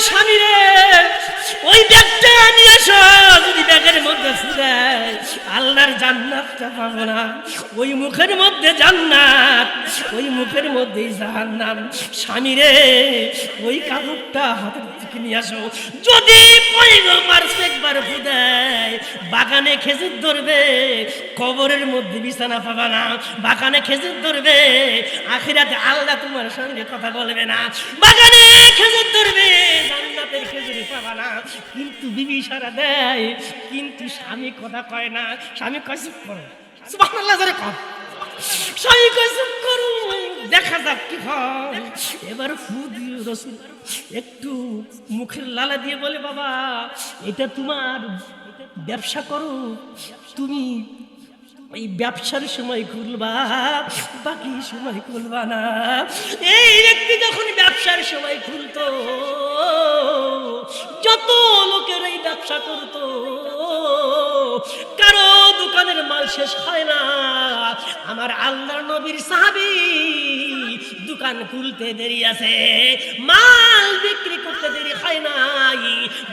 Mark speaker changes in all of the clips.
Speaker 1: স্বামী রে ওই ব্যাগটা নিয়ে এসো যদি ব্যাগের মধ্যে ফুরায় আল্লাহর জান্নাতটা পাবো না। ওই মুখের মধ্যে জান্নাত, ওই মুখের মধ্যেই জাহান্নাম। স্বামী রে, ওই কাপড়টা হাতের থেকে নিয়ে আসো। যদি একবার ফুদায় বাগানে খেজুর ধরবে, কবরের মধ্যে বিছানা পাবা না। বাগানে খেজুর ধরবে, আখিরাতে আল্লাহ তোমার সঙ্গে কথা বলবে না। বাগানে খেজুর ধরবে, জান্নাতের খেজুর পাবা না। কিন্তু বিবি সারা দেয় কিন্তু স্বামী কথা কয় না। স্বামী কয় চুপ করো। সুবাহ জোরে কর স্বামী কয় চুপ করো দেখা যাক কি হয়। এবার ফু দিয়ে রসুল একটু মুখের লালা দিয়ে বলে বাবা এটা তোমার ব্যবসা করো। তুমি এই ব্যবসার সময় খুলবা, বাকি সময় খুলবা না। এই ব্যক্তি যখন ব্যবসার সময় খুলতো, যত লোকের এই ব্যবসা করতো, কারও দোকানের মাল শেষ হয় না। আমার আল্লাহ নবীর সাহাবি দোকান খুলতে দেরি আছে, মাল বিক্রি করতে দেরি হয় নাই।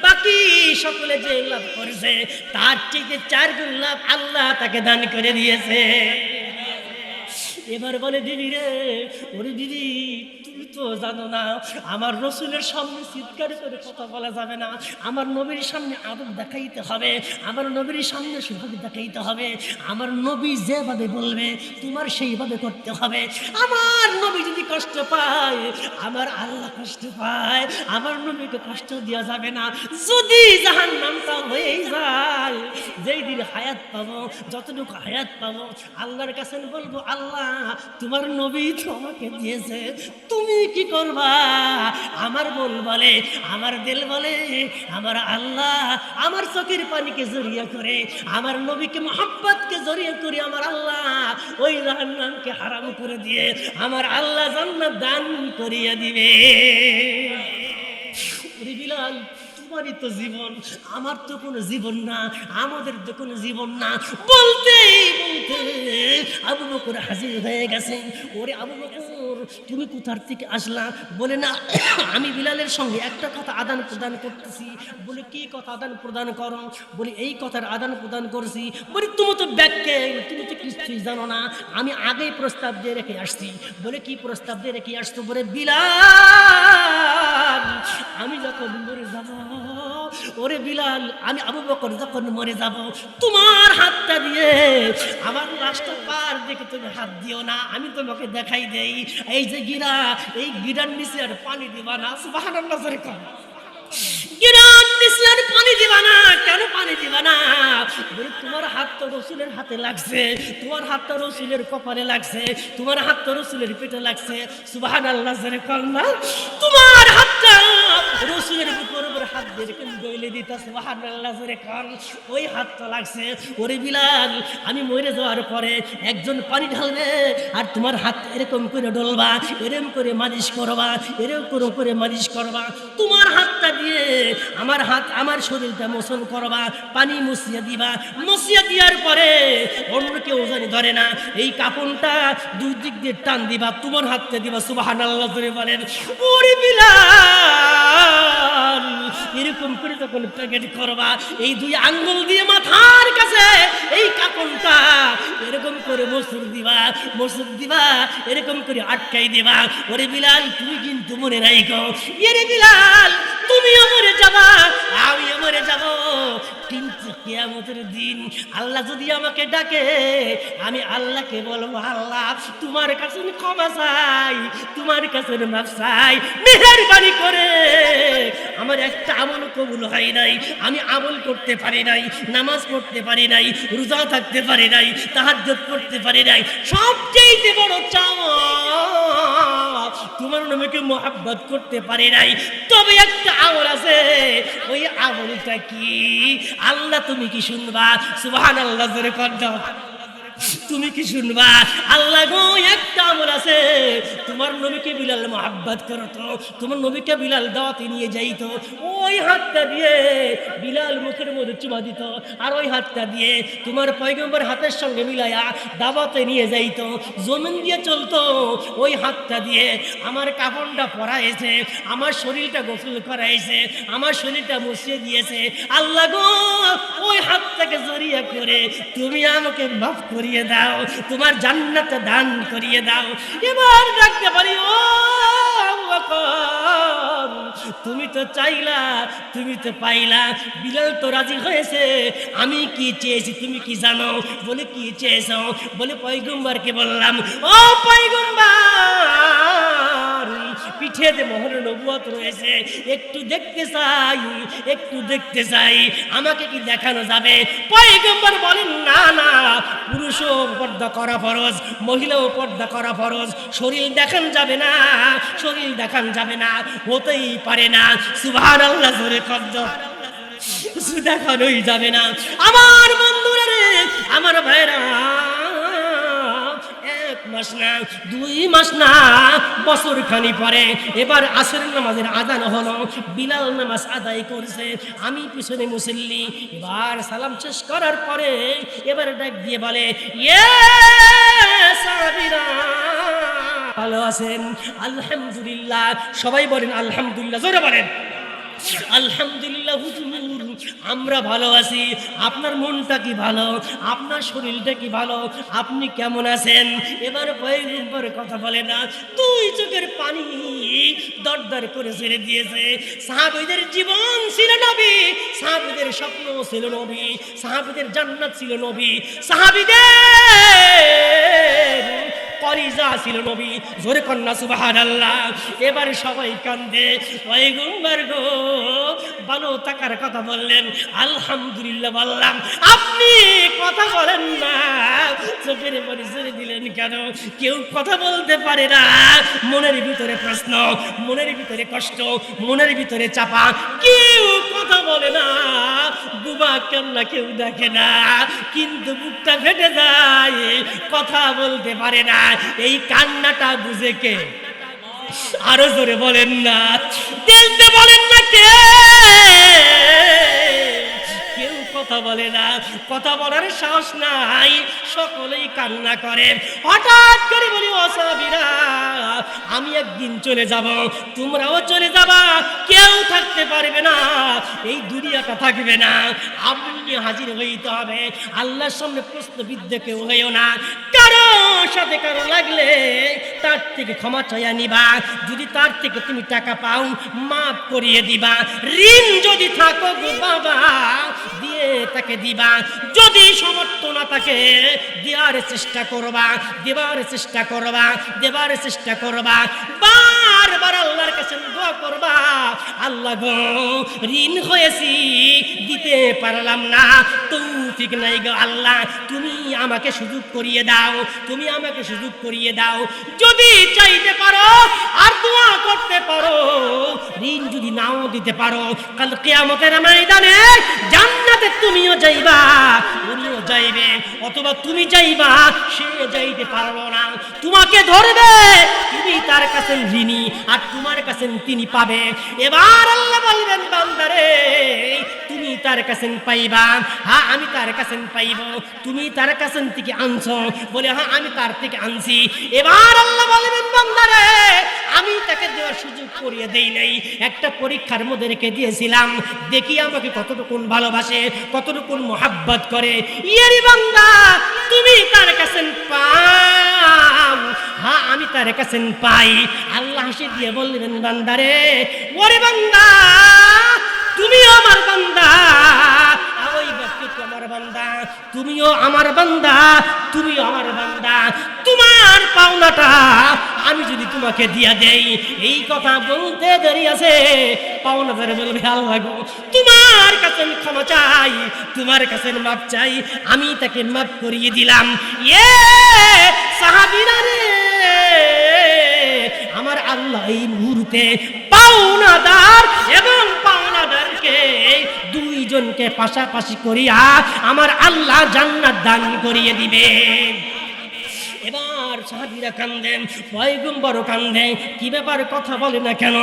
Speaker 1: বাকি সকলে যে লাভ করেছে, তার থেকে চার গুণ লাভ আল্লাহ তাকে দান করে দিয়েছে। এবার বলে, দিদি রে, ওরে দিদি তো জানো না? আমার রসুলের সামনে চিৎকার করে কথা বলা যাবে না। আমার নবীর সামনে আদব দেখাইতে হবে। আমার নবীর সামনে সুভাগ দেখাইতে হবে। আমার নবী যেভাবে বলবে, তোমার সেইভাবে করতে হবে। আমার নবী যদি কষ্ট পায়, আমার আল্লাহ কষ্ট পায়। আমার নবীকে কষ্ট দেওয়া যাবে না। যদি জাহান নামটা হয়ে যায়, যেই দিন হায়াত পাবো, যতটুকু হায়াত পাবো, আল্লাহর কাছে বলব, আল্লাহ, তোমার নবী তো আমাকে দিয়েছে। তুমি কি করবা? আমার মন বলে, আমার দিল বলে, আমার আল্লাহ আমার চোখের পানিকে জড়িয়ে করে আমার নবীকে মোহাব্বতকে জড়িয়ে করে আমার আল্লাহ ওই রান্নাকে হারাম করে দিয়ে আমার আল্লাহ জান্নাত দান করিয়ে দিবে। বিলাল, তোমারই তো জীবন, আমার তো কোনো জীবন না, আমাদের তো কোনো জীবন না। বলতে বলতে আবু বকর হাজির হয়ে গেছেন ওরে আবু বকর তুমি কোথার থেকে আসলা? বলে, না, আমি বিলালের সঙ্গে একটা কথা আদান প্রদান করতেছি। বলে, কি কথা আদান প্রদান করো? বলে, এই কথার আদান প্রদান করছি। বলে, তুমি তো ব্যাগকে তুমি তো কিছুই জানো না। আমি আগেই প্রস্তাব দিয়ে রেখে আসছি। বলে, কি প্রস্তাব দিয়ে রেখে আসতো বলে, বিলাল, আমি যখন মরে যাব ওরে বিলাল, আমি আবু বকর যখন মরে যাব, তোমার হাতটা দিয়ে আমার লাশটা পার দেখে তুমি হাত দিও না, আমি তোমাকে দেখাই দেই। এই যে গিরা, এই গিরার নিচে আর পানি দিবা না, সুবহানাল্লাহ, জোরে আর পানি দিবা না, কেন পানি দিবা না? তোমার হাত তো রসুলের হাতে লাগছে, তোমার হাত তো রসুলের কপালে লাগছে, তোমার হাত তো রসুলের পেটে লাগছে। কর না। তোমার হাতটা রসুলের উপর উপর হাত দিয়ে গইলে দিতা? সুবহানাল্লাহ, জোরে কর ওই হাত তো লাগছে, ওরে বিলাল, আমি মরে যাওয়ার পরে একজন পানি ঢালবে আর তোমার হাত এরকম করে ডলবা, এরকম করে মালিশ করবা, এরকম করে মালিশ করবা। তোমার হাতটা দিয়ে আমার হাত আমার শরীরটা মোচন করবা, পানি মুছিয়ে দিবা। মুছিয়ে দেওয়ার পরে অন্য কেউ জানি ধরে না, এই কাপড়টা দুই দিক দিয়ে টান দিবা, তোমার হাতটা দিবা, সুবহানাল্লাহ করে বলেন। ওরে বিলাল, এরকম করে যখন প্যাকেট করবা, এই দুই আঙ্গুল দিয়ে মাথার কাছে এই কাপড়টা এরকম করে মসুর দিবা মসুর দিবা, এরকম করে আটকাই দিবা। ওরে বিলাল, তুমি কিন্তু মনে রাইকো এরে বিলাল তুমিও মরে যাবা আমিও মরে যাব। কিন্তু কেয়ামতের দিন আল্লাহ যদি আমাকে ডাকে, আমি আল্লাহকে বলব, আল্লাহ, তোমার কাছে আমি ক্ষমা চাই, তোমার কাছে আমি মাফ চাই, মেহরবানি করে। আমার একটা আমল কবুল হয় নাই, আমি আমল করতে পারি নাই, নামাজ পড়তে পারি নাই, রোজা থাকতে পারি নাই, তাহাজ্জুদ করতে পারি নাই। সবচেয়ে বড় চাওয়া তোমার নবীকে মোহাব্বত করতে পারে নাই। তবে একটা আমল আছে। ওই আমলটা কি? আল্লাহ তুমি কি শুনবা? সুবহানাল্লাহ, জোরে কর দাও তুমি কি শুনবা? আল্লাহ গো, একটা আমল আছে। তোমার নবীকে বিলাল মোহাব্বত করো তো। তোমার নবীকে বিলাল দাওয়াতে নিয়ে যাইতো ওই হাতটা দিয়ে বিলাল মুখের মধ্যে চুমা দিত। আর ওই হাতটা দিয়ে তোমার পয়গম্বর হাতের সঙ্গে মিলাইয়া দাবাতে নিয়ে যাইতো জমিন দিয়ে চলতো। ওই হাতটা দিয়ে আমার কাপড়টা পরাইছে, আমার শরীরটা গোসল করাইছে, আমার শরীরটা মুছিয়ে দিয়েছে। আল্লাহ গো, ওই হাতটাকে জড়িয়ে করে তুমি আমাকে মাফ করিয়ে দাও। তোমার জান্নাত দান করিয়ে দাও। এবার ডাকতে পারি, ও তুমি তো চাইলা, তুমি তো পাইলা। বিলাল তো রাজি হয়েছে, আমি কি চেয়েছি তুমি কি জানো? বলে কি চেয়েছ? বলে পয়গুম্বারকে বললাম, ও পয়গম্বর পিঠে যে মোহর নবুয়ত রয়েছে, একটু দেখতে চাই, একটু দেখতে চাই, আমাকে কি দেখানো যাবে? পয়গম্বর বলেন, না না, পুরুষও পর্দা করা ফরজ, মহিলাও পর্দা করা ফরজ, শরীর দেখান যাবে না, শরীর দেখান যাবে না, হতেই পারে না সুভান আল্লাহ জোরে কদ্দ দেখানোই যাবে না। আমার বন্ধুরা রে, আমার ভাইরা মাস না, দুই মাস না, বছর খানি পরে এবার আসর নামাজের আদান হলো, বিলাল নামাজ আদায় করছে, আমি পিছনে মুসল্লি, এবার সালাম শেষ করার পরে এবার ডাক দিয়ে বলে ইয়ে সাহাবীরা, ভালো আছেন? আলহামদুলিল্লাহ, সবাই বলেন আলহামদুলিল্লাহ, জোরে বলেন। আলহামদুলিল্লাহ, হুজুর, আমরা ভালো আছি। আপনার মনটা কি ভালো? আপনার শরীরটা কি ভালো? আপনি কেমন আছেন? এবার পয়গম্বর কথা বলে না, দুই চোখের পানি দরদর করে ছেড়ে দিয়েছে। সাহাবিদের জীবন ছিল নবী, সাহাবীদের স্বপ্ন ছিল নবী, সাহাবীদের জান্নাত ছিল নবী। সাহাবীদের কলিজা ছিল নবী। জোরে কন্যা সুবাহান আল্লাহ এবার সবাই কান্দে। পয়গম্বর গো ভালো থাকার কথা বললেন। আলহামদুলিল্লাহ বললাম, আপনি কথা বলেন না। চোখের পরিচয় দিলেন কেন? কেউ কথা বলতে পারে না। মনের ভিতরে প্রশ্ন, মনের ভিতরে কষ্ট, মনের ভিতরে চাপা। কেউ কথা বলে না। বুবা কান্না কেউ দেখে না। কিন্তু বুকটা ফেটে যায়, কথা বলতে পারে না। এই কান্নাটা বুঝে কে? আরও জোরে বলেন না। বলেন কথা বলে না, কথা বলার সাহস নাই, সকলেই কান্না করে। হঠাৎ করে বলি অসাবিরা আমি একদিন চলে যাব, তোমরাও চলে যাবা, কেউ থাকতে পারবে না, এই দুনিয়াটা থাকবে না, আপনি হাজির হইতে হবে, আল্লাহর সামনে প্রশ্নবিদ্ধ কেউ হইও না, কারও সাথে কারও লাগলে তার থেকে ক্ষমা চাইয়া নিবা, যদি তার থেকে তুমি টাকা পাও, মাফ করিয়ে দিবা, ঋণ যদি থাকো গো বাবা দিয়ে তাকে দিবা। যদি সমর্থ না থাকে, দেওয়ার চেষ্টা করবা দেবার চেষ্টা করবা দেবার চেষ্টা করবা। বারবার আল্লাহর কাছে দোয়া করবা, আল্লাহ গো, ঋণ হয়েছি, দিতে পারলাম না। তৌফিক নাই গো আল্লাহ, তুমি আমাকে সুযোগ করিয়ে দাও, তুমি আমাকে সুযোগ করিয়ে দাও। যদি চাইতে পারো আর দোয়া করতে পারো, ঋণ যদি নাও দিতে পারো, কাল কেয়ামতের ময়দানে জান্নাতে তুমিও যাইবা উনিও যাইবে, অথবা তুমি যাইবা সে যাইতে পারব না। তোমাকে ধরবে, তুমি তার কাছে ঋণী, আর তোমার কাছে তিনি পাবে। এবার আল্লাহ বলবেন, বান্দারে, তুমি তার কাছে পাইবা। হ্যাঁ আমি তার কাছে পাইব। তুমি তার কাছে থেকে আনছো। বলে হ্যাঁ আমি তার থেকে আনছি। এবার আল্লাহ বলবেন, বান্দারে, আমি তাকে দেওয়ার সুযোগ করিয়ে দেই নাই। একটা পরীক্ষার মধ্যে রেখে দিয়েছিলাম। দেখি আমাকে কতটুকুন ভালোবাসে। কতটুকুন মোহাব্বত করে? ইয়েরি তুমি তার কাছে হ্যাঁ আমি তার কাছে পাই। আল্লাহ হাসি দিয়ে বললেন বান্দারে ওরে বান্দা, তুমিও আমার বান্দা। ওই আমার বান্দা, তুমিও আমার বান্দা, তুমিও আমার বান্দা। তোমার পাওনাটা আমি যদি তোমাকে দিয়া দেই, এই কথা বলতে দেরি আছে। পাওনাদারে বলবে আল্লাহ গো তোমার কাছে আমি ক্ষমা চাই, তোমার কাছে মাপ চাই, আমি তাকে মাপ করিয়ে দিলাম। ইয়ে সাহাবিরা রে, আমার আল্লাহ এই মুহূর্তে পাওনাদার এবং পাওনাদারকে দুইজনকে পাশাপাশি করিয়া আমার আল্লাহ জান্নাত দান করিয়ে দিবে। এবার সাহাবিরা কান্দেন, পয়গম্বরও কান্দে কি ব্যাপার কথা বলে না কেন?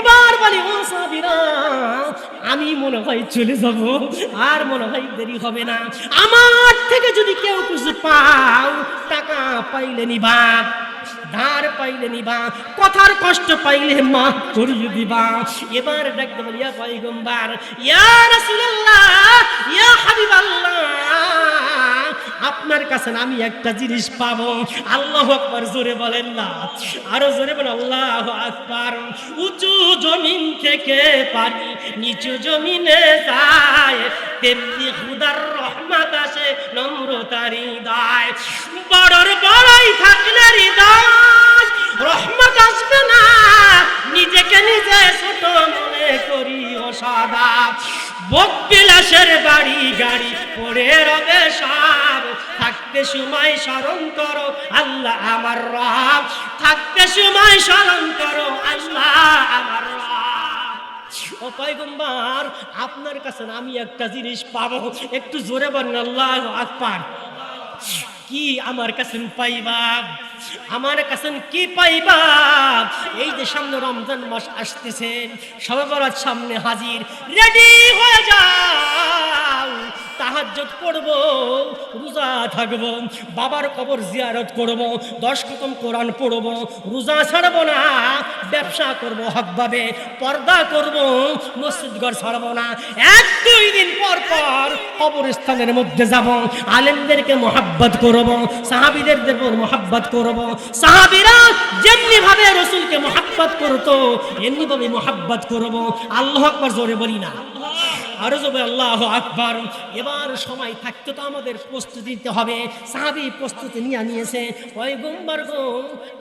Speaker 1: এবার বলি, ও সাহাবিরা, আমি মনে হয় চলে যাব, আর মনে হয় দেরি হবে না। আমার থেকে যদি কেউ কিছু পাও, টাকা পাইলে নিবা, ধার পাইলে নিবা, কথার কষ্ট পাইলে মা করিয়ে দিবা। এবার ডাকতে বলি, ইয়া পয়গম্বর, ইয়া রাসূলুল্লাহ, ইয়া হাবিবাল্লাহ আপনার কাছে আমি একটা জিনিস পাবো। আল্লাহ আকবার, জোরে বলেন না। আরও জোরে বলেন, আল্লাহ আকবার। উঁচু জমিন থেকে পানি নিচু জমিনে যায়। তেমনি খুদার রহমত আসে, নম্রতার হৃদয়। বড়র বড়াই থাকলে হৃদয়। রহমত আসবে না। নিজেকে নিজে ছোট মনে করি ও সদা বকবিলাসের বাড়ি গাড়ি পড়ে রবে সব থাকতে সময় স্মরণ করো আল্লাহ আমার রব। থাকতে সময় স্মরণ করো আল্লাহ আমার ও আপনার কাছে আমি একটা জিনিস পাবো? একটু জোরে বলেন, আল্লাহ আকবার। কি আমার কাছে পাইবা? আমার কাছে কি পাইবা? এই যে সামনে রমজান মাস আসতেছেন সবাই সামনে হাজির রেডি হয়ে যাও। তাহাজ্জুদ পড়ব, রোজা থাকব, বাবার কবর জিয়ারত করব, দশ কতম কোরআন পড়ব, রোজা ছাড়ব না, ব্যবসা করব হকভাবে, পর্দা করব মসজিদ ঘর ছাড়ব না। এক দুই দিন পর পর কবরস্থানের মধ্যে যাব, আলেমদেরকে মোহাব্বত করব, সাহাবিদের দেব মোহাব্বত করব। সাহাবিরা যেমনি ভাবে রসুলকে মোহাব্বত করতো এমনি ভাবে মোহাব্বত করব। আল্লাহ আকবার জোরে বলি না। আল্লাহ আকবার। এবার সময় থাকতে তো আমাদের প্রস্তুতি নিতে হবে। সাহাবি প্রস্তুতি নিয়ে নিয়েছে।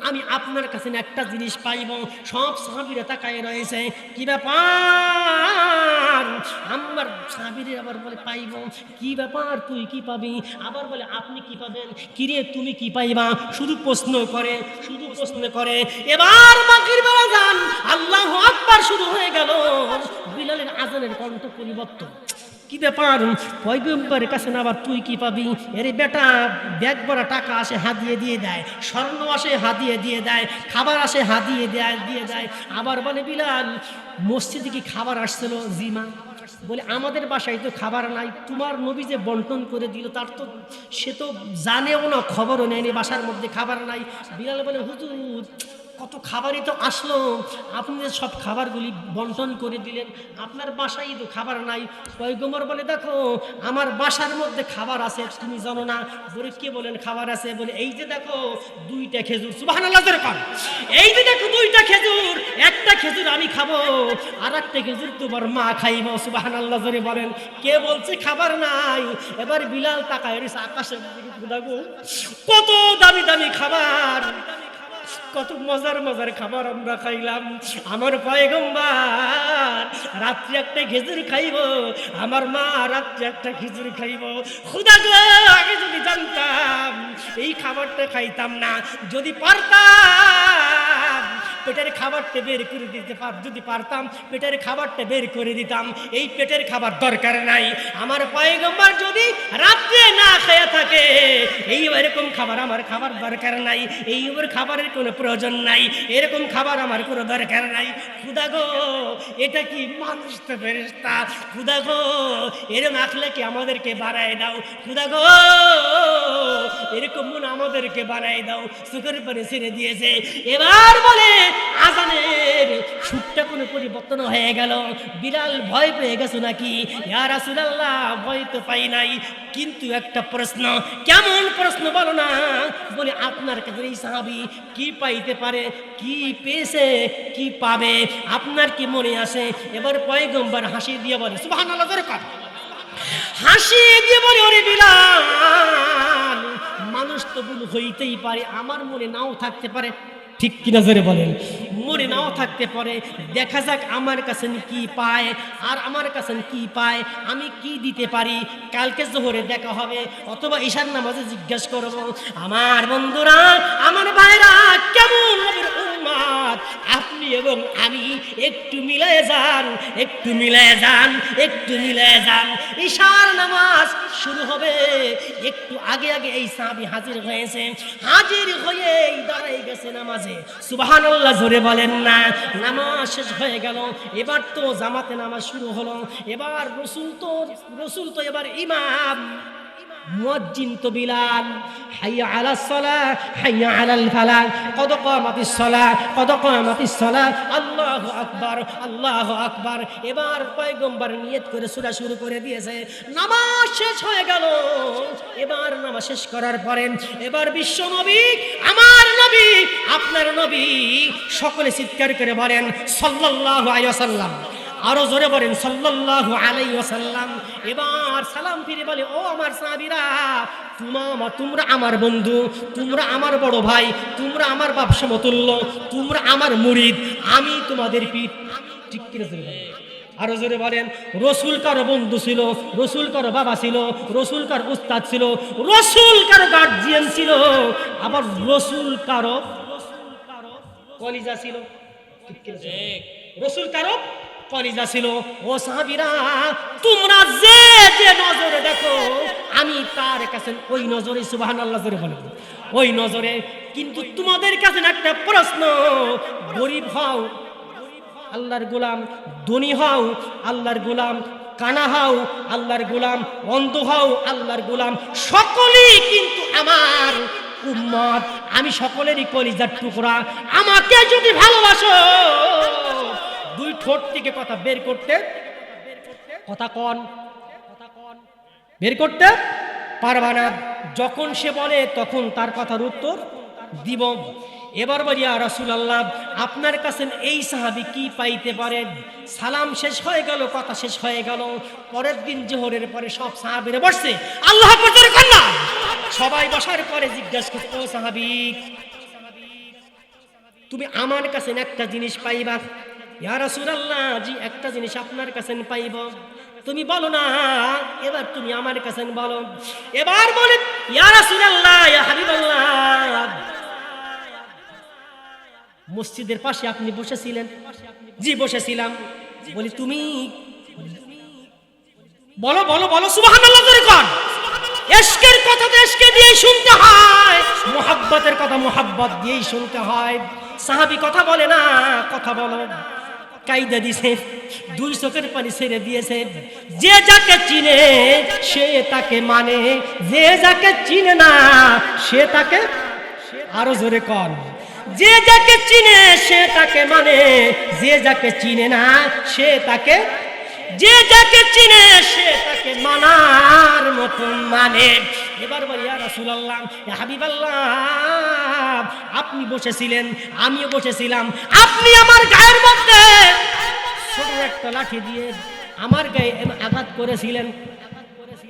Speaker 1: আমি আপনার কাছে একটা জিনিস পাইব। সব সাহাবিরা তাকায় রয়েছে। কি ব্যাপার? আমার সাহাবিরে আবার বলে পাইব। কি ব্যাপার তুই কি পাবি? আবার বলে, আপনি কি পাবেন? কিরে, তুমি কি পাইবা? শুধু প্রশ্ন করে, শুধু প্রশ্ন করে। এবার বেলা যান। আল্লাহ আকবার শুরু হয়ে গেল। বিলালের আজানের কণ্ঠ পরিবর্তন কি ব্যাপার? পয়গম্বরের কাছে না আবার তুই কি পাবি? এরে বেটা, ব্যাগ ভরা টাকা আসে, হাতিয়ে দিয়ে দেয়। স্বর্ণ আসে, হাতিয়ে দিয়ে দেয়। খাবার আসে, হাতিয়ে দেয়, দিয়ে দেয়। আবার বলে, বিলাল, মসজিদে কি খাবার আসছিল? জিমা বলে, আমাদের বাসায় তো খাবার নাই। তোমার নবী যে বন্টন করে দিল, তার তো, সে তো জানেও না, খবরও নেয়নি, বাসার মধ্যে খাবার নাই। বিলাল বলে, হুজুর কত খাবারই তো আসলো। আপনি যে সব খাবারগুলি বন্টন করে দিলেন, আপনার বাসায় তো খাবার নাই। পয়গম্বর বলে, দেখো, আমার বাসার মধ্যে খাবার আছে তুমি জানো না? বলে, কে বলেন খাবার আছে? বলে, এই যে দেখো, দুইটা খেজুর। সুবাহ এই যে দেখো, দুইটা খেজুর, একটা খেজুর আমি খাব আর একটা খেজুর তোমার মা খাইব। সুবাহ আল্লাহ জোরে বলেন। কে বলছে খাবার নাই? এবার বিলাল তাকায় আকাশের দিকে কত দামি দামি খাবার। কত মজার মজার খাবার আমরা খাইলাম। আমার পয়গম্বার, রাত্রি একটা খেজুর খাইব। আমার মা রাত্রি একটা খেজুর খাইব। খুদা আগে যদি জানতাম, এই খাবারটা খাইতাম না। যদি পারতাম পেটের খাবারটা বের করে দিতে পার, যদি পারতাম পেটের খাবারটা বের করে দিতাম। এই পেটের খাবার দরকার নাই। আমার পয়গম্বর যদি রাত্রে না খেয়ে থাকে, এই এরকম খাবার আমার খাবার দরকার নাই। এই ওর খাবারের কোনো প্রয়োজন নাই। এরকম খাবার আমার কোনো দরকার নাই। খুদা গো, এটা কি মানুষ তো ফেরেস্তা খুদা গো এরকম আখলে কি আমাদেরকে বাড়ায় দাও। খুদা গো, এরকম মন আমাদেরকে বানাই দাও। সুখের পরে ছেড়ে দিয়েছে। এবার বলে আজানের সুখটা কোনো পরিবর্তন হয়ে গেল? বিড়াল ভয় পেয়ে গেছো নাকি? ইয়া রাসূলুল্লাহ, ভয় তো পাই নাই। কিন্তু একটা প্রশ্ন, কেমন প্রশ্ন বলো না? বলে, আপনার কাছে এই সাহাবি কি পাইতে পারে? কি পেয়েছে? কি পাবে? আপনার কি মনে আসে এবার পয়গম্বর হাসি দিয়ে বলে জোরে হাসি দিয়ে বলে, ওরে বিলাল মানুষ তো ভুল হইতেই পারে, আমার মনে নাও থাকতে পারে। ঠিক কিনা জোরে বলেন? মরে নাও থাকতে পারে। দেখা যাক আমার কাছে কি পায়, আর আমার কাছে কি পায়, আমি কি দিতে পারি? কালকে জোহরে দেখা হবে, অথবা ঈশার নামাজে জিজ্ঞেস করব, আমার বন্ধুরা, আমার ভাইরা কেমন উম্মত উম্মাদ আপনি এবং আমি একটু মিলায় যান, একটু মিলায় যান, একটু মিলায় যান। ঈশার নামাজ শুরু হবে। একটু আগে আগে এই সাহাবি হাজির হয়েছে। হাজির হয়ে দাঁড়াই গেছে নামাজে। সুবহানাল্লাহ, জোরে বলেন না। নামাজ শেষ হয়ে গেল। এবার তো জামাতে নামাজ শুরু হলো। এবার রসুল তো রসুল তো এবার ইমাম। মুয়াজ্জিন তো বিলাল, হাইয়া আলা সালাহ হাইয়া আলাল আকবার, আল্লাহু আকবার। এবার পয়গম্বর নিয়ত করে সূরা শুরু করে দিয়েছে, নামাজ শেষ হয়ে গেল। এবার নামাজ শেষ করার পরে, এবার বিশ্ব নবী, আমার নবী, আপনার নবী সকলে চিৎকার করে বলেন, সাল্লাল্লাহু আলাইহি ওয়াসাল্লাম। আরও জোরে বলেন সাল্লাল্লাহু আলাইহি ওয়াসাল্লাম। এবার সালাম ফিরে বলে ও আমার সাহাবীরা তোমরা তোমরা আমার বন্ধু তোমরা আমার বড় ভাই তোমরা আমার বাপ সমতুল্য তোমরা আমার মুরিদ আমি তোমাদের পিঠ ঠিক করে জোরে আরও জোরে বলেন রসুল কারও বন্ধু ছিল রসুল কারও বাবা ছিল রসুল কার উস্তাদ ছিল রসুল কারও গার্জিয়ান ছিল আবার রসুল কারও কলিজা ছিল। রসুল কারও কলিজা ছিল ও সাহাবিরা, তোমরা যে যে নজরে দেখো, আমি তার কাছে ওই নজরে সুবাহান আল্লাহ জোরে বলে ওই নজরে, কিন্তু তোমাদের কাছে একটা প্রশ্ন, গরিব হও, আল্লাহর গোলাম ধনী হও, আল্লাহর গোলাম কানা হও, আল্লাহর গোলাম অন্ধ হও, আল্লাহর গোলাম সকলেই কিন্তু আমার উম্মত। আমি সকলেরই কলিজার টুকরা। আমাকে যদি ভালোবাসো দুই ঠোঁট থেকে কথা বের করতে। কথা কন। বের করতে পারবা না। যখন সে বলে, তখন তার কথার উত্তর দিব। এবার বলিয়া রাসুল আল্লাহ আপনার কাছে এই সাহাবি কি পাইতে পারেন সালাম শেষ হয়ে গেল, কথা শেষ হয়ে গেল। পরের দিন জোহরের পরে সব সাহাবিরে বসছে। আল্লাহ সবাই বসার পরে জিজ্ঞাসা করতে সাহাবি, তুমি আমার কাছে একটা জিনিস পাইবা? ইয়া রাসূলুল্লাহ, জি, একটা জিনিস আপনার কাছে পাইব। তুমি বলো না, এবার তুমি আমার কাছে বলো। এবার বলে, ইয়া রাসূলুল্লাহ, ইয়া হাবিবাল্লাহ। মসজিদের পাশে আপনি বসেছিলেন। জি, বসেছিলাম। বলি, তুমি, বলো বলো বলো, সুবহানাল্লাহ কর এশকের কথা তো এশকে দিয়েই শুনতে হয়। মোহাব্বতের কথা মোহাব্বত দিয়েই শুনতে হয়। সাহাবি কথা বলে না, কথা বলো কায়দা দিছে, দুই চোখের পানি ছেড়ে দিয়েছে। যে যাকে চিনে, সে তাকে মানে। যে যাকে চিনে না, সে তাকে আরও জোরে কর যে যাকে চিনে, সে তাকে মানে। যে যাকে চিনে না, সে তাকে যে যাকে চিনে সে তাকে মানার মতন মানে। এবার ইয়া রাসুল আল্লাহ হাবিবাল্লাহ, আপনি বসেছিলেন, আমিও বসেছিলাম। আপনি আমার গায়ের মধ্যে ছোট একটা লাঠি দিয়ে আমার গায়ে আঘাত করেছিলেন।